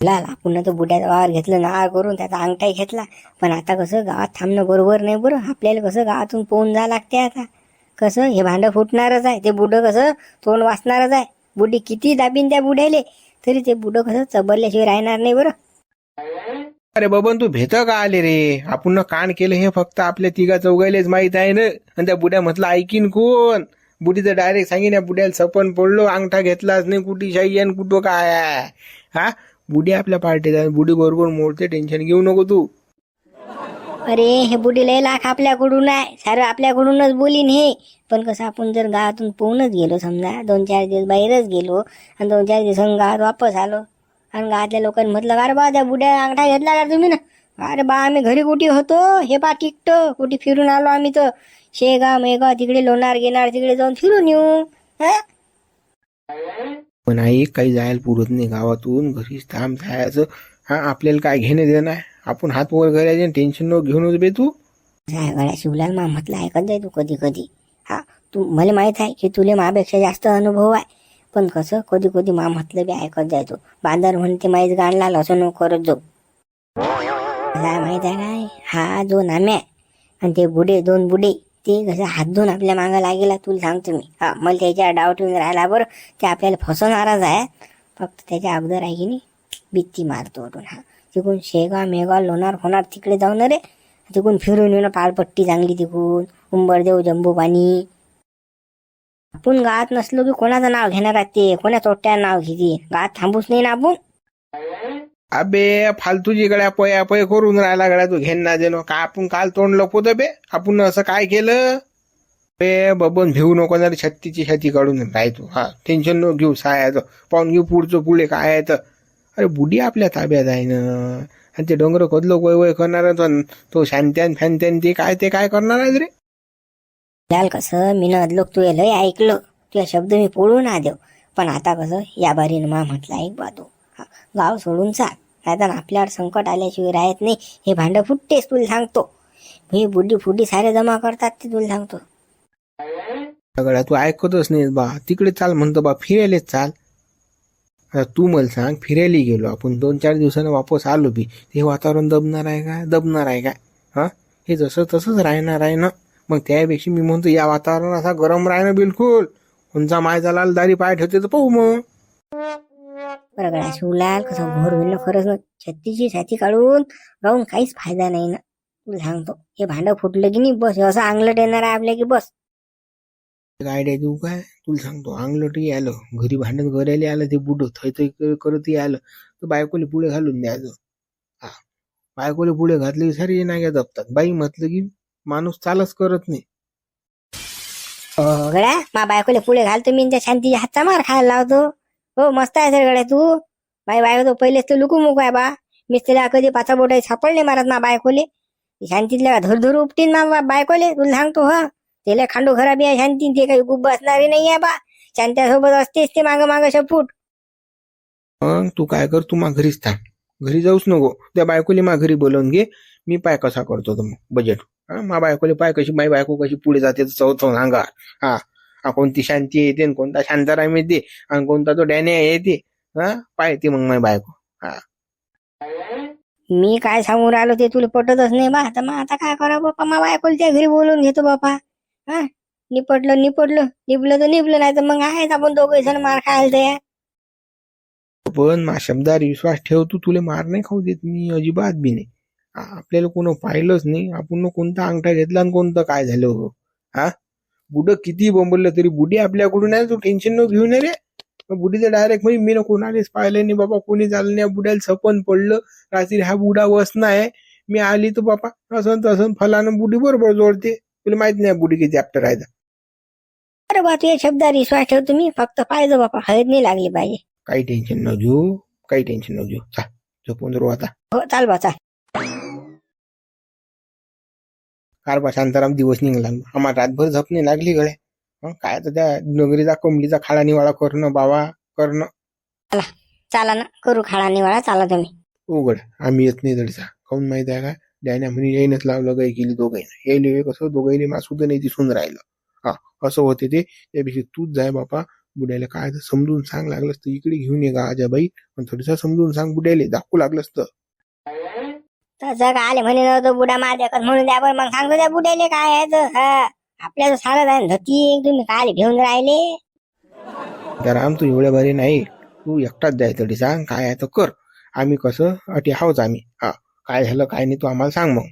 लाल आपण तो बुड्याचा वावर घेतलं ना करून त्याचा अंगठाही घेतला. पण आता कसं गावात थांबणं बरोबर नाही बरं. आपल्याला कसं गावातून पोहून जा लागते आता. कसं हे भांडं फुटणारच आहे. ते बुडं कसं तोंड वाचणारच आहे. बुडी किती दाबीन त्या बुड्याले. तरी ते बुडं कसं चबरल्याशिवाय राहणार नाही बरं. अरे बबन तू भेट का आले रे? आपण कान केलं हे फक्त आपल्या तिघा चौघायलेच माहीत आहे ना. आणि त्या बुड्या म्हटलं ऐकीन कोण? बुडीचं डायरेक्ट सांगेन या बुड्याला सपन पडलो अंगठा घेतलाच नाही कुठे शाही आणि कुठं काय हा? बुडी आपल्या पार्टीत आहे. बुडी बरोबर मोडते टेन्शन घेऊ नको तू. अरे हे बुडी लय लाख आपल्याकडून आहे. सारं आपल्याकडूनच बोलीन हे. पण कसं आपण जर गावातून पोहूनच गेलो समजा दोन चार दिवस बाहेरच गेलो आणि दोन चार दिवसांनी गावात वापस आलो आणि गावातल्या लोकांनी म्हटलं अरे बा त्या बुड्या अंगठा घेतला का तुम्ही ना. अरे बा आम्ही घरी कुठे होतो? हे बा टिकट कुठे फिरून आलो आम्ही तर. शेगाव मेगाव तिकडे लोणार गेणार तिकडे जाऊन फिरून येऊ. हा? पण आई काही जायला पुरत नाही. गावातून घरीच थांब जायचं. हा आपल्याला काय घेणे देणं आहे आपण हात वर करायचे टेन्शन न घेऊनच बे तू. काय गड्या शिवलाल मा म्हटलं ऐकत जाय तू कधी कधी. हा तू मला माहीत आहे की तुले मापेक्षा जास्त अनुभव आहे. पण कसं कधी कधी मा म्हटलं बी ऐकत जाय तू. बांदर म्हणते माहीत गाणला असं नको करत जाऊ. काय माहीत आहे काय? हा जो नाम्या आहे, आणि ते बुडे दोन बुडे. ते कसं हात धुवून आपल्या मागं लागेला तुला सांगतो मी. हा मला त्याच्या डाऊट येऊन राहिला बरं. ते आपल्याला फसवणारच आहे. फक्त त्याच्या अगोदर आहे की नाही बित्ती मारतो वटून हा. तिकडून शेगाव मेगाव लोणार होणार तिकडे जाऊन रे तिकडून फिरून येऊन पाळपट्टी चांगली तिकडून उंबरदेव जंबू पाणी आपण गावात नसलो की कोणाचं नाव घेणार आहे ते? कोणा चोट्या नाव घेते गावात थांबूच नाही ना आपण? अबे फालतूची गड्या पया पय करून राहिला गड्या तू घेण ना देणं. का आपण काल तोंड लपवतो बे आपण असं काय केलं? बे बबन भिवू नको ना छत्तीची छाती काढून राह तू हा टेन्शन न घेऊ सायाचं. पाहून घेऊ पुढचं पुढे काय आहे तर. अरे बुडी आपल्या ताब्यात आहे ना. आणि ते डोंगर खोदलो वय वय करणार तो- तो शांत्यान फॅनत्यान ते काय ते काय करणार आहे रे? लाल कसं मी अदलोक तू लय ऐकलं. तुझ्या शब्द मी पोळू ना देव पण आता कसं या बारीनं मा म्हटलं ऐक बा तू गाव सोडून चाल. नाहीतर आपल्यावर संकट आल्याशिवाय राहत नाही. हे भांडं फुटतेच तुला सांगतो. हे बुड्डी फुड्डी सारे जमा करतात ते तुला सांगतो. सगळ्या तू ऐकतच नाही बा. तिकडे चाल म्हणतो बा फिरायलाच चाल. आता तू मला सांग फिरायला गेलो आपण. दोन चार दिवसानं वापस आलो बी. हे वातावरण दबणार आहे का? दबणार आहे का? हा? हे जसं तसंच राहणार आहे ना? मग त्यापेक्षा मी म्हणतो या वातावरण असा गरम राहणं बिलकुल. उंचा माय लाल दारी पाय ठेवते तर पाहू मग. बरं गड्या शिवलाल कसं घोर होईल ना खरंच ना छत्तीची छाती काढून राहून काहीच फायदा नाही ना. तुला सांगतो हे भांडं फुटलं की नाही बस हे असं अंगलट येणार आहे आपल्या की बस. आयडिया देऊ काय? तुला सांगतो अंगलटही आलं घरी भांडण करायला आलं ते बुड थै थै कर- करतही आलं तर बायकोले पुढे घालून द्यायचं हा. बायकोले पुढे घातले की सारी नाग्या जपतात बाई म्हटलं की माणूस चालच करत नाही. हो गड्या मा बायकोले पुढे घालतो मी त्या शांतीच्या हातचा मार खायला लावतो. हो मस्त आहे सर गड्या तू. बाय बायको तो पहिलेच तर लुकू मुकू आहे बा. मीच तिला कधी पाचा बोटाई सापडले मारत ना बायकोले? शांतीतल्या धर धर उपटीन ना बा- बायकोले? तुला सांगतो हा. त्याला खांडू खराबी आहे शांती. ते काही गुब बसणारी नाही आहे बा. शांत्यासोबत असतेच ते माग माग शपूट. मग तू काय कर तू मा घरीच थांब. घरी जाऊच नको. त्या बायकोले मा घरी बोलवून घे. मी पाय कसा करतो तर मग बजेट हा? मा बायकोले पाय कशी माई बायको कशी पुढे जाते तर चौथं सांगा. हा. कोणती शांती येते कोणता शांताराम येते आणि कोणता तो डॅन्या येते हा? पाहते मग माई बायको मी काय सांगून राहिलो ते तुला पटतच नाही बा. तर मग आता काय करा बापा? मा बायकोला त्या घरी बोलून घेतो बापा. हा? निपटलं निपटलं. निपलं तर निपलं नाही तर मग आहेच आपण दोघे जण मार खायला तयार. पण मा शब्दावर विश्वास ठेव तू तुले मार नाही खाऊ देत मी अजिबात बी नाही. आपल्याला कोण पाहिलंच नाही. आपण कोणता अंगठा घेतला आणि कोणतं काय झालं हो? हा? बुड किती बोंबललं तरी बुडी आपल्याकडून आहे तू टेन्शन न घेऊन ये रे बुडीचं डायरेक्ट म्हणजे मी ना कोणालाच पाहिलं नाही बाबा कोणी चाललं नाही बुड्याला सपन पडलं रात्री हा बुडा वसना आहे. मी आली तर बापा असं तसं फलानं बुडी बरोबर जोडते. तुला माहीत नाही बुडी किती आहे तर. अरे बा तुझ्या शब्दावर विश्वास ठेव तुम्ही. फक्त पाहिजे बापा हळद नाही लागली पाहिजे. काही टेन्शन न घेऊ काही टेन्शन न घेऊ. चाल झोपून राहू आता. हो चाल बा चाल. कारबा शांताराम दिवस निघाला. आम्हाला रातभर झपणे लागली गळे काय तर त्या नगरीचा कमलीचा खाडा निवाळा करणं बाबा करणं. चाला ना करू खाडा निवाळा चाला तुम्ही. उघड आम्ही येत नाही दडचा. काऊन माहीत आहे का? डॅन्या म्हणे येईनच लावलं गाय केली दोघांना येईल कसं दोघांनी मासुद नाही दिसून राहिलं. हा असं होते ते. त्यापेक्षा तूच जाय बापा. बुड्याला काय तर समजून सांग लागलंस तर इकडे घेऊन ये गावाच्या बाई पण थोडंसं समजून सांग बुड्याले. दाखवू लागलंस तर. तसं का आले म्हणे नव्हतं बुडा मार देखत म्हणून द्या पण मग सांगतो त्या बुड्याले काय आहे तर, हा आपल्याला सारं आहे धती तुम्ही काय घेऊन राहिले. तर राम तू एवढ्या बरे नाही. तू एकटाच जाय तरी सांग काय आहे तर कर. आम्ही कसं अटी आहोत आम्ही. हा काय झालं काय नाही तू आम्हाला सांग मग.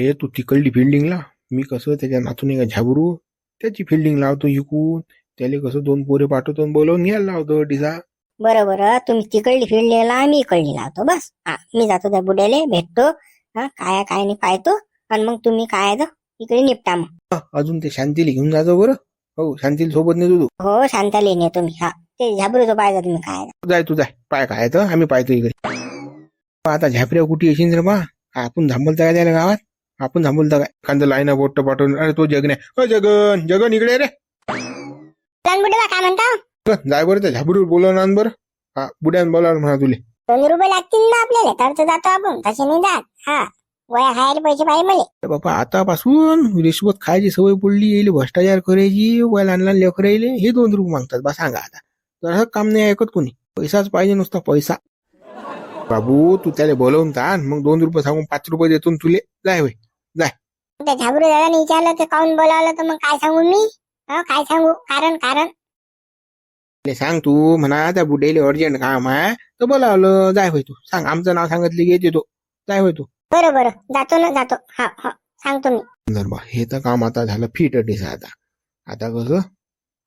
हे तू तिकडली फिल्डिंगला मी कसं त्याच्या नातून एक झाबरू त्याची फिल्डिंग लावतो इकून. त्याला कसं दोन पोरे पाठवतो बोलवून घ्यायला लावतो डिसा बरं बरं तुम्ही तिकडली फिरलेला आम्ही इकडली लावतो बस. हा मी जातो त्या बुड्याले भेटतो हा काय काय नाही पाहतो आणि मग तुम्ही काय तर इकडे निपटा मग. हा, अजून ते शांतीला घेऊन जाजो बरं. हो शांतीला सोबत नेतो तू. हो शांताले नेतो तुम्ही हा. ते झाबरूचं पाहिजे तुम्ही काय. जाय तू जाय पाय काय तर आम्ही पाहतो इकडे. आता झापऱ्या कुठे येशील रे बा आपण थांबलता काय त्याला गावात? आपण थांबलता काय? एखादं लाईना बोट पाठवून अरे तो अ जगन जगन इकडे रे. लहान बुड्याला काय म्हणता? जाय बरं त्या झाबरू बोलवून आण बरं. हा बुड्यान बोलावलं म्हणा तुले. दोन रुपये लागतील ना आपल्याला? तर तर जातो आपण. तसे नाही जात. हा वया खायला पैसे पाहिजे मले. अरे बाबा आतापासून रिश्वत खायची सवय पडली येईल भ्रष्टाचार करायची वय लहान लहान लेकर येईल हे दोन रुपये मागतात. बा सांगा आता. तर असं काम नाही ऐकत कोणी. पैसाच पाहिजे नुसता पैसा. बाबू तू त्याला बोलवून ताण. मग दोन रुपये सांगून पाच रुपये देतो न तुले. जाय होय. त्या झाबरू दादाने विचारलं ते काऊन बोलावलं? तर मग काय सांगू मी? हं, काय सांगू? कारण कारण. ले सांग तू म्हणा त्या बुड्याला अर्जंट काम आहे. तर बोलावलं जाय होय तू. सांग आमचं नाव सांगितलं की येते. तो जाय होय तू. बरं बरं. जातो ना जातो. हा हा. सांगतो मी बा हे तर काम आता झालं फिट डिस आता. आता कसं?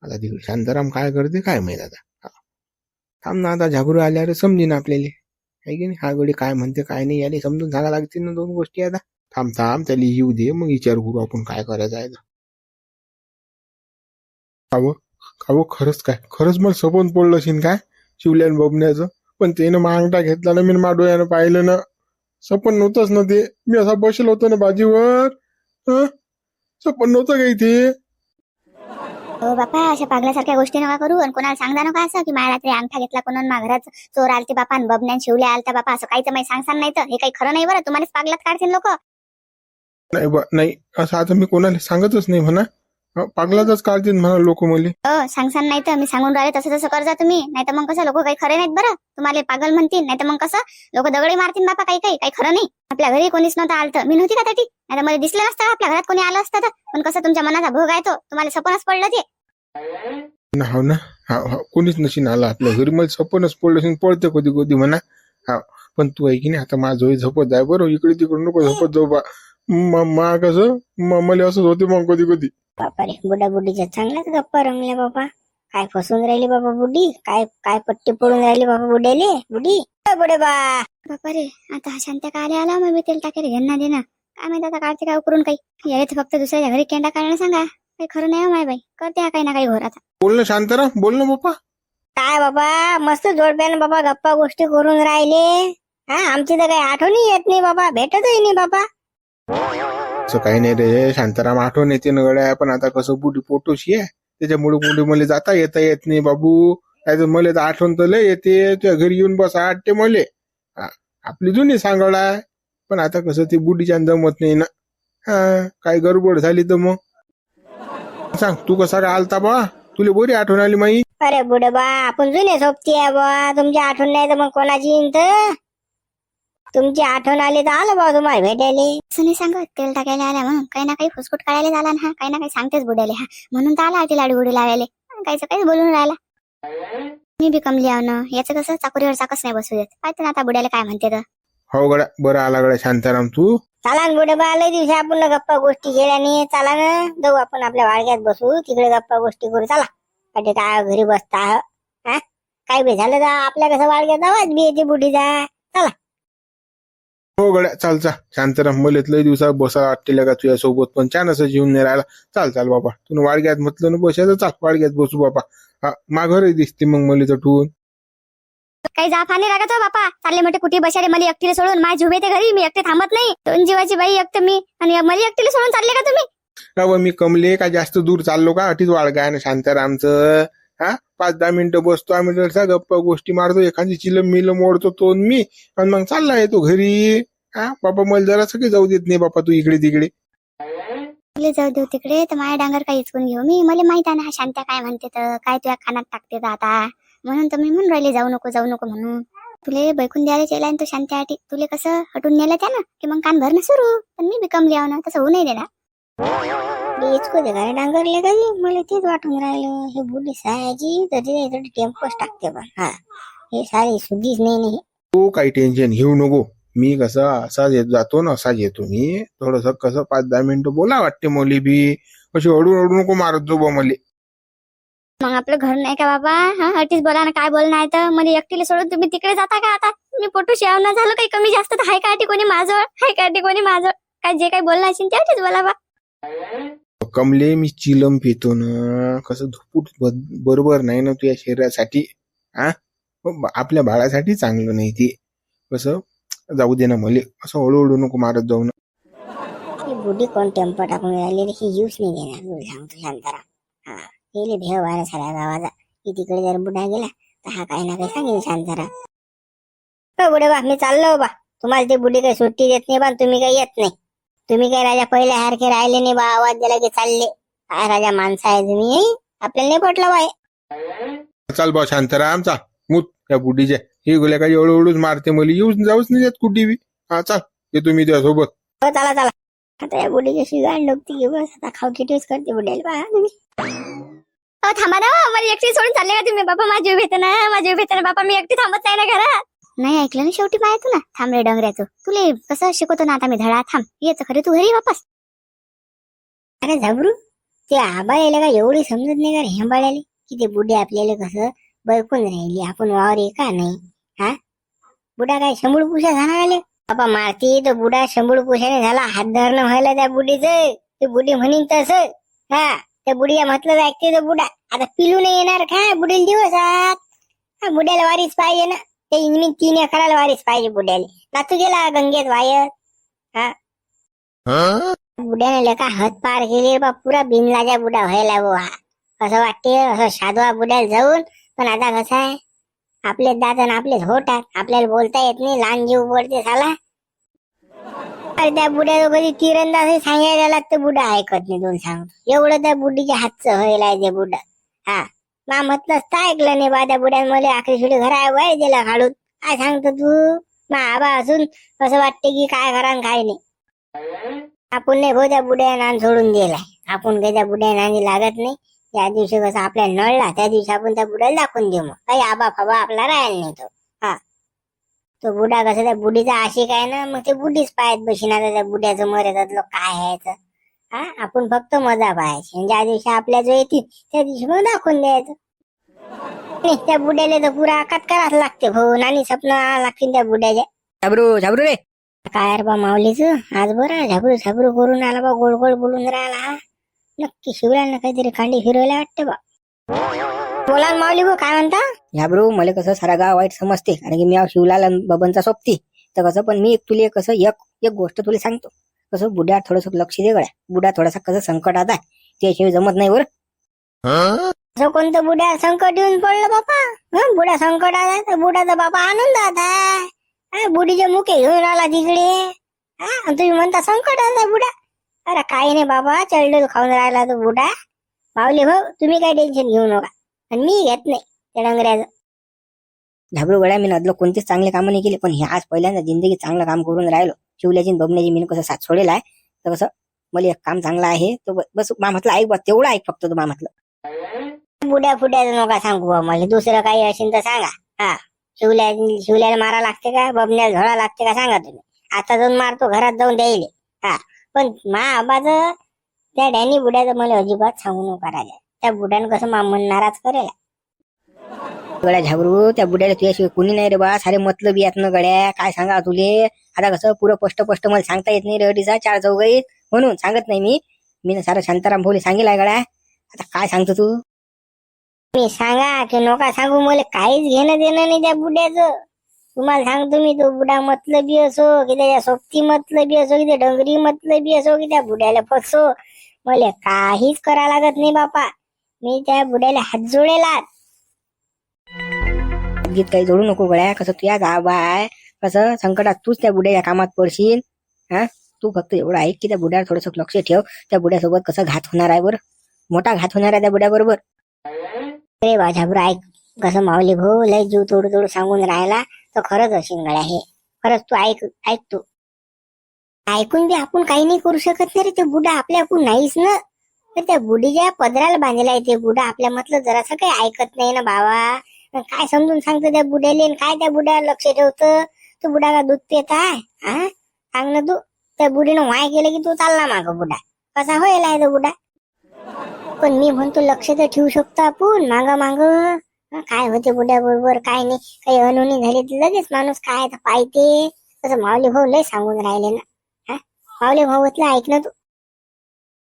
आता तिकडे शांताराम काय करते काय माहीत आता. थांब ना आता झाबरू आल्यावर समजेन आपल्याला. आहे की नाही? हा गडी काय म्हणते काय नाही याला समजून सांगा लागतील ना दोन गोष्टी आता. थांब थांब त्याला येऊ दे. मग विचार करू आपण काय करायचं आहे. काव खरंच काय? खरंच मला सपन पडलं असेल काय? शिवल्यान बबण्याचं पण त्यानं मांगटा घेतला ना मी मा डोळ्यानं पाहिलं ना. सपन नव्हतंच ना ते. मी असा बसेल होतो ना बाजीवर. हं? सपन नव्हतं काही ते हो बापा अशा पागल्यासारख्या गोष्टी नका करू. आणि कोणाला सांगता नका असं की माझ्या रात्री अंगठा घेतला कोणा मा घरात चोर आलते बापा आणि बबन्यान शिवल्या आलता बापा. असं काहीच माहिती सांगसान नाही तर. हे काही खरं नाही बरं? तुम्हालाच पागलात काढतील लोक. नाही बा नाही. असं आता मी कोणाला सांगतच नाही म्हणा. हं, पागलातच काढतील म्हणा लोक मला. सांगसान नाही तर मी सांगून राहिले तसं तसं करजा तुम्ही. नाही तर मग कसं लोक काही खरे नाहीत बरं. तुम्हाला पागल म्हणतील. नाही तर मग कसं लोक दगडी मारतील बापा काही काही काही खरं नाही. आपल्या घरी कोणीच नव्हतं आलतं. मी नव्हती का त्याटी नाही तर मला दिसलं नसतं आपल्या घरात कोणी आलं असतं तर. पण कसं तुमच्या मनाचा भोग आहे तो. तुम्हाला सपनच पडलं ते. ना हो ना. हा हा कोणीच नशीन आलं. आपल्या घरी मला सपनच पडलं असेल पडते कधी कधी म्हणा. हा पण तू आहे की नाही आता माझं होई झोपत जाय बरं. इकडे तिकडे नको झोपत जाऊ बा. म- मा कसं म- मला असंच होते मग कधी कधी बापा रे बुड्या बुड्डीच्या चांगल्याच गप्पा रंगल्या बाबा काय फसून राहिली बाबा बुड्डी काय काय पट्टी पडून राहिली बाबा बुड्याले? बुड्डी अ बुडे बा! बापा रे आता हा शांत्या काय आला मग मी तेल टाकेल घेणं देणं काय माहिती आता काढते काय उकरून काही. तर फक्त दुसऱ्या घरी केंडा काढणं सांगा. काही खरं नाही हो माय बाई. करते हा काही ना काही घोर आता. बोल ना शांताराम बोल ना बाप्पा काय बाबा मस्त जोडप्यानं बाबा गप्पा गोष्टी करून राहिले. हा आमची तर काही आठवणी येत नाही बाबा. भेटतही नाही बाबा. असं काही नाही रे शांताराम आठवण येते ना गड्या. पण आता कसं बुडी पोटोशी आहे. त्याच्यामुळे कुठे मला जाता येता येत नाही बाबू. काय तर मला तर आठवण तर लय येते. तुझ्या घरी येऊन बस आठते मले. आपली जुनी सांगड पण आता कसं ती बुडीच्या जमत नाही ना. हा काय गडबड झाली तर मग? सांग तू कसा काय आलता बा? तुला बरी आठवण आली माई? अरे बुड बा आपण जुने सोबती आहे बा. तुमची आठवण नाही तर मग कोणाची तुमची आठवण आली तर आलं बा तुम्हाला भेटायला. असं नाही सांगत तेल टाकायला आला म्हणून. काही ना काही फुसफुट काढायला झाला ना हा. काही ना काही सांगतेच बुड्याले हा. म्हणून तर आला ती लाडू गुडी लावायला. काहीच काहीच बोलून राहिला. मी बी कमली आव ना. याचं कसं? चाकोरीवर चाकच नाही बसू देत. पाहतो ना आता बुड्याला काय म्हणते तर. हो गड्या बरं आला गड्या. शांताराम तू? चला ना बुडे बा लय दिवशी आपण गप्पा गोष्टी केल्या नाही. चला ना. जाऊ आपण आपल्या वाडग्यात बसू. तिकडे गप्पा गोष्टी करू. चला. कधी काय घरी बसता. हा? काय बी झालं तर आपल्या कसं वाडग्यात आवाज बी येते बुढीचा हो गड्या चाल चाल शांताराम मला लय दिवसात बसा वाटतेल्या का तुझ्या सोबत पण छान असं जीवन नाही राहिला. चाल चाल बाबा. तुला वाडग्यात म्हटलं ना बसायचं चाल वाडग्यात बसू बाबा. हा माघारही दिसते मग मला तटून काही जाफा नाही लागत हो बापा. चालले मोठे कुठे बसाले मला एकटीला सोडून. माझी झुबे ते घरी मी एकटे थांबत नाही. दोन जीवाची बाई एकटे मी. आणि मला एकटीला सोडून चालले का तुम्ही? का मी कमले का जास्त दूर चाललो का? अटीच आहे ना शांतारामचं हा पाच दहा मिनिटं बसतो आम्ही गप्पा गोष्टी मारतो एखादी चिलम मिलम मोडतो तो मी. आणि मग चालला येतो घरी. हा? बाबा मला जरा सगळे जाऊ देत नाही बापा तू इकडे तिकडे. तुला जाऊ देऊ तिकडे तर माझ्या डांगर काय इचकून घेऊ. मी मला माहीत आहे ना हा शांत्या काय म्हणते तर काय तुझ्या कानात टाकते तर आता. म्हणून तर मी म्हणून राहिले जाऊ नको जाऊ नको म्हणून. तुले बैकून द्यायला केला तो शांत्यासाठी तुले कसं हटून नेलं त्या ना की मग कान भरणं सुरू? पण मी बिकमली आहो ना तसं होऊ नाही देणार. इचको दे काय डांगरले कधी मला तेच वाटून राहिलं. हे बुडी सायाची तर टेम्पोच टाकते हा. हे सारी सुधीच नाही नाही. तू काही टेन्शन घेऊ नको. मी कसं येत जातो ना असाच येतो मी. थोडस कसं पाच दहा मिनिटं बोला वाटते मुली बी. अशी अडू अडू नको मारत जो मले. मग आपलं घर नाही का बाबा? हा हटीच बोला ना काय बोलणं आहे तर? मला एकटीला सोडून तुम्ही तिकडे जाता का आता? मी पोटू शेवणं झालं काही कमी जास्त तर हाय का कोणी माझं हाय का कोणी माझं काय जे काही बोलणं असेल तेवढेच बोला बा. कमले मी चिलम पितो ना. कसं धुपूट बरोबर नाही ना तुझ्या शरीरासाठी. हा ब- आपल्या बाळासाठी चांगलं नाही ते. कसं जाऊ दे ना मले. असं हळूहळू नको मारत जाऊ ना. ही बुडी कोण टेम्पो टाकून राहिली रे, ही यूज नाही देणार. तुला सांगतो शांताराम. हा गेले भेव व्हायला साऱ्या गावाचा की तिकडे जर बुडा गेला तर हा काही ना काही सांगेल शांताराम. हो बुडे बा मी चाललो बा. तुम्हाला ते बुडी काही सुट्टी देत नाही बा तुम्ही काही येत नाही. तुम्ही काही राजा पहिले हारखे राहिले नाही बा आवाज दिला की चालले. काय राजा माणसं आहे तुम्ही आपल्याला नाही पटलं बाय चाल बा शांताराम चा. मूत त्या बुडीच्या हे गोल्या काही हळूहळूच मारते मला. येऊन जाऊच नाही जात कुठे बी. हा चाल. येतो मी तुझ्यासोबत हो चला चला. आता या बुढी कशी गाड लोकती की बस. आता खाऊ किटीच करते बुड्याला पहा तुम्ही. अहो थांबा ना. मला एकटी सोडून चालले का तुम्ही? बाबा माझी उभी घेते ना. माझी उभी ना. बाबा मी एकटी थांबत नाही ना घरात. नाही ऐकलं ना शेवटी पाय तुला? ना थांब रे डोंगऱ्याचं. तुले कसं शिकवतो ना आता मी धडा? थांब. येच खरं तू घरी वापस. अरे झाबरू ते आबाळ्याला का एवढी समजत नाही का रे की ते बुडे आपल्याला कसं बैकून राहिली? आपण वावर आहे का नाही? हा? बुडा काय शंभूळ पुषा झाला बाबा मारती तो बुडा शंभूळ पुषाने झाला. हात धरणं व्हायला त्या बुडीच ते बुडी म्हणीन तसं. हा त्या बुडीया म्हटलं ऐकते तो बुडा आता पिलू नाही येणार का? बुडील दिवसात हा बुड्याला वारीच पाहिजे ना. ते इंजिन तीन एकराला वारीच पाहिजे बुड्याला नातू गेला गंगेत वायत बुड्याने लेका हात पार केले. बा पुरा बिनलाजा बुडा व्हायला बुवा. असं वाटते असं साधवा बुड्याला जाऊन. पण आता कसं आहे? आपले दात आणि आपलेच होतात. आपल्याला बोलता येत नाही. लहान जीव बोलते साला. अरे त्या बुड्याला कधी तिरंदाज सांगायला लागतं. बुडा ऐकत नाही दोन सांगतो एवढं त्या बुडीच्या हातचं व्हायला ते बुडा. हा. मा म्हटलं असतं ऐकलं नाही बा त्या बुड्यान मला आखरी शेवटी घरा वय दिला काढून. काय सांगतो तू? मा आबा असून असं वाटते की काय करा काय नाही. आपण नाही भाऊ त्या बुड्या नान सोडून दिलाय. आपण काही त्या बुड्या नानी लागत नाही. त्या दिवशी कसं आपल्याला नळला त्या दिवशी आपण त्या बुड्याला दाखवून देऊ मग. काही आबा फाबा आपला राहायला नाही तो हा. तो बुडा कसं त्या बुडीचा आशिक आहे ना मग ते बुडीच पाहत बशीन आता त्या बुड्याचं मरेतात लोक काय आहे तर. हा आपण फक्त मजा पाहायची. ज्या दिवशी आपल्या जो येतील त्या दिवशी मग दाखवून द्यायचं. त्या बुड्याला तर पुरा आकात करावं लागते भाऊ. नानी स्वप्न लागतील त्या बुड्याच्या. झाबरू झाबरू रे. काय रे बा माऊलीच? आज बरं झाबरू झाबरू करून आला बा गोड गोड बोलून राहिला. हा नक्की शिवरायला काहीतरी खांडी फिरवायला वाटते बा. बोला ना माऊली भाऊ काय म्हणता? झाबरू मला कसं सारा गाव वाईट समजते कारण की मी आहो शिवलाल अन बबनचा सोबती. तर कसं पण मी तुला कसं एक एक गोष्ट तुला सांगतो. कसं बुड्या थोडस लक्ष दे गड्या. बुड्या थोडासा कसं संकटात आहे त्याशिवाय जमत नाही बरं. असं कोणतं बुड्या संकट येऊन पडलं बापा? हं, बुड्या संकटात आहे तर बुड्याचा बापा आनंदात आहे. हा, बुडीचे मुके घेऊन आला तिकडे. हा तुम्ही म्हणता संकटात आहे बुड्या. अरे काही नाही बाबा चळडल खाऊन राहिला तो बुडा. माऊली भाऊ तुम्ही काही टेन्शन घेऊ नका. आणि मी घेत नाही त्या डंगऱ्याचं. झाबरू गड्या मी नदलो कोणतेच चांगले कामं नाही केले पण हे आज पहिल्यांदा जिंदगी चांगलं काम करून राहिलो. शिवल्याची बबण्याची मी कसं साथ सोडेला आहे तर कसं मला एक काम चांगलं आहे ब- बस मा म्हटलं ऐक बा तेवढं ऐक फक्त तू मा म्हटलं. बुड्या फुड्याचं नका सांगू बा मला दुसरं काही असेल तर सांगा. हा. शिवल्या शिवल्याला मारा लागते का? बबण्याला झोळा लागते का? सांगा तुम्ही. आता जाऊन मारतो घरात जाऊन द्यायले. हा. पण मा आबाचं त्या डॅनी बुड्याचं मला अजिबात सांगू नका राजा. त्या बुड्यानं कसं मा मन नाराज करेल? गड्या झाबरू त्या बुड्याला तुझ्याशिवाय कोणी नाही रे बा. सारे मतलब यात न गड्या काय सांगा तुले? आता कसं पुरं स्पष्ट स्पष्ट मला सांगता येत नाही रेडीचा चार चौघाईत. म्हणून सांगत नाही मी. मी ना सारं शांताराम भाऊले सांगेल आहे गड्या आता काय सांगतो तू? मी सांगा की नका सांगू मला काहीच घेणं देणं नाही त्या बुड्याचं. तुम्हाला सांगतो मी तो बुडा मतलबी असो की त्याच्या सोबती मतलबी असो की त्या डोंगरी मतलबी असो की त्या बुड्याला फसो. मला काहीच करा लागत नाही बापा. मी त्या बुड्याला हात जोडेला गीत काही जोडू नको गड्या कसं तुझ्या गाव आहे कसं संकटात तूच त्या बुड्याच्या कामात पडशील? हा? तू फक्त एवढं ऐक की त्या बुड्यावर थोडंसं लक्ष ठेव. त्या बुड्यासोबत कसं घात होणार आहे बरं? मोठा घात होणार आहे त्या बुड्याबरोबर. अरे झाबरू ऐक. कसं माऊली भाऊ लय जीव तोडू तोडू सांगून राहिला तर खरंच असेल हे. खरंच तू ऐक ऐक तू. ऐकून बी आपण काही नाही करू शकत नाही रे ते बुडा आपल्या आपण नाहीच ना. तर त्या बुडीच्या पदराला बांधलेला आहे ते बुडा आपल्या म्हटलं जरासं काही ऐकत नाही ना बाबा. काय समजून सांगतो त्या बुड्याले काय त्या बुड्यावर लक्ष ठेवतं? तू बुडाला दूध पित आहे हा सांग ना तू. त्या बुडीनं वाय केलं की तू चालला माग बुडा. कसा होईल आहे तो बुडा? पण मी म्हणतो लक्ष तर ठेवू शकतो आपण माग माग. काय होते बुड्या बरोबर काय नाही. काही अनोनी झाली तर लगेच माणूस काय तर पाहते? तसं माऊली भाऊ लय सांगून राहिले ना. हा? माऊली भाऊ म्हटलं ऐक ना तू.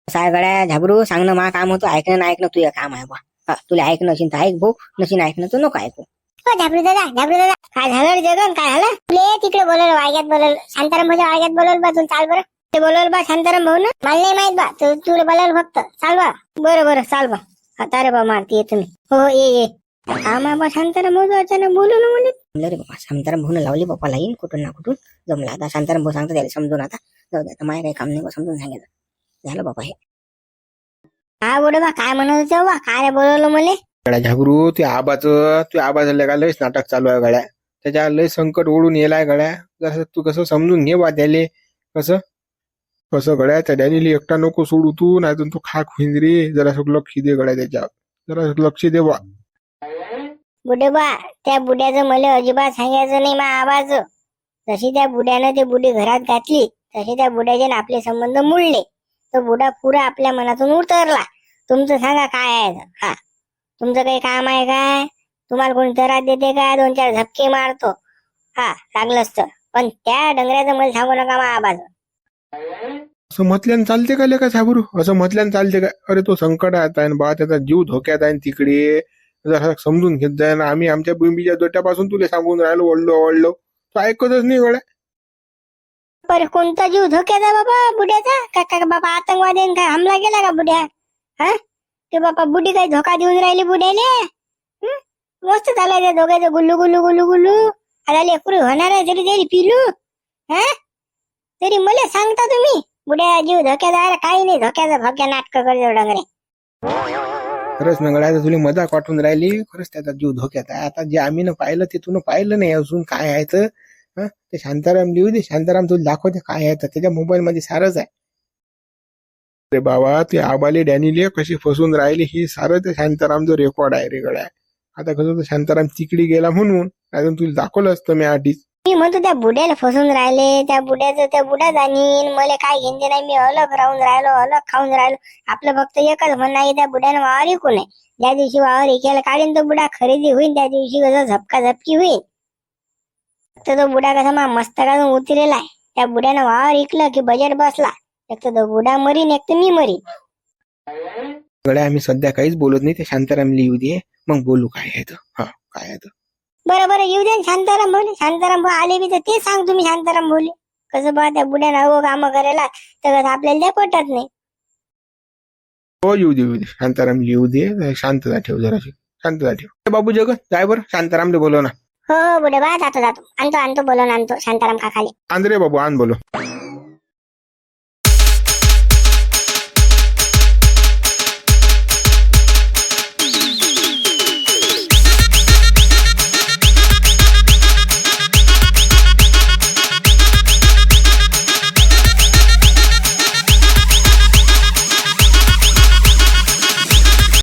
काय गड्या झाबरू सांग ना मा काम होतं. ऐकणं ना ऐकणं तुझं काम आहे बा तुला ऐकणं असेल तर ऐक भाऊ. नशीन ऐकणं तर नको ऐकू. हो झाबरू दादा झाबरू दादा. काय झालं जगन? काय झालं? तुले तिकडे बोलवलं वाग्यात बोलवलं. शांताराम भाऊच्या वाग्यात बोलवलं बा तू चाल बरं. ते बोलवलं बा शांताराम भाऊ ना. मला नाही माहीत बा तू तुला बोलावलं फक्त. चाल बा. बरं बरं चाल बा. आता रे बा मारती तुम्ही. हो हो, ये ये. हा मा बा शांताराम भाऊ अचानक बोलवलं म्हणे म्हणलं रे बाबा शांताराम भाऊन लावली बापा लाईन कुठून ना कुठून. जमला आता शांताराम भाऊ सांगतो त्याला समजून आता. जाऊ दे आता माझ्या काही काम नाही बा, समजून सांगितलं झालं बाबा हे. काय बोल बा काय म्हणत होते बा काय बोलवलं मले गड्या झाबरू ते आबाचं ते आबाचं का लयच नाटक चालू आहे गड्या. त्याच्या लय संकट ओढून येलाय गड्या. जसं तू कसं समजून घे बा त्याले. कसं? कसं गड्या? त्या डॅनीला एकटा नको सोडू तू नाही तू खा खुंजरी जरा लक्ष दे गड्या त्याच्यावर. जरा लक्ष दे बा. बुडे बा त्या बुड्याचं मला अजिबात सांगायचं नाही मा आवाज. जशी त्या बुड्यानं ते बुडी घरात घातली तसे त्या बुड्याचे आपले संबंध मुळले. तो बुडा पुरा आपल्या मनातून उतरला. तुमचं सांगा काय आहे हा. तुमचं काही काम आहे काय तुम्हाला कोणी तरात देते का? दोन चार झपके मारतो. हा लागलं तर. पण त्या डंगऱ्याचं मला सांगू नका मा आवाज. असं म्हटल्यानं चालते का लेका साबरू? असं म्हटल्यानं चालते का? अरे तो संकटात आहे बा त्याचा जीव धोक्यात आहे तिकडे. जरा समजून घेत जाय ना आम्ही आमच्या बिंबीच्या दोट्यापासून तुला सांगून राहिलो ओढलो ओढलो तो ऐकतच नाही गोळ्या पर कोणता जीव धोक्याचा बाबा? बुड्याचा? का का बाबा आतंकवाद्याने काय? हमला केला का बुड्या? हा? ते बाबा बुडी काही धोका देऊन राहिली बुड्याले? हं? मस्त झालाय त्या दोघांचं गुल्लू गुल्लू गुल्लू गुल्लू. आता लेकरू होणार आहे तरी तरी पिलू हा? तरी मला सांगता तुम्ही? बुड्या जीव धोक्याचा आहे काही नाही. धोक्याचा भोक्या नाटक करतो डंगरे. खरंच ना गड्या तुला मजाक वाटून राहिली. खरंच त्याचा जीव धोक्यात आहे. आता जे आम्ही पाहिलं ते तुला पाहिलं नाही अजून काय आहे तर. ते शांताराम लिहू दे. शांताराम तुला दाखवते काय आहे तर. त्याच्या मोबाईल मध्ये सारच आहे. अरे बाबा ते आबाले डॅनिले कशी फसून राहिली. ही सारं ते शांतारामचं रेकॉर्ड आहे रे आहे आता कसं शांताराम तिकडे गेला म्हणून. अजून तुला दाखवलं असतं मी आधीच. मी म्हणतो त्या बुड्याला फसून राहिले त्या बुड्याचं त्या बुडा जाणीन. मला काय घेणे नाही. मी अलग राहून राहिलो अलग खाऊन राहिलो. आपलं फक्त एकच म्हणणं आहे त्या बुड्यानं वावर ऐकू नये. ज्या दिवशी वावर ऐकायला काढीन तो बुडा खरेदी होईल त्या दिवशी कसं झपका झपकी होईल तर तो बुडा कसा मा मस्तकातून उतरेला आहे. त्या बुड्यानं वावर ऐकलं की बजेट बसला. एक तर तो बुडा मरीन एक तर मी मरीन. गड्या आम्ही सध्या काहीच बोलत नाही. ते शांताराम लिहू दे. मग बोलू काय आहे तर. हा काय आहे बरं बरं येऊ दे ना शांताराम भाऊ शांताराम भाऊ आले बी तर ते सांग तुम्ही शांताराम भाऊ कसं बा त्या बुड्यानं अहो कामं करायला. तर आपल्याला ते पटत नाही. हो येऊ दे येऊ दे. शांताराम लिहू दे. शांतता ठेव जराशी. शांतता ठेव. बाबू जगत जाय बरं. शांतारामले बोलव ना. हो बुडे बा जातो जातो. आणतो आणतो बोलून आणतो. शांताराम काकाले. आंध्रे बाबू आण बोलो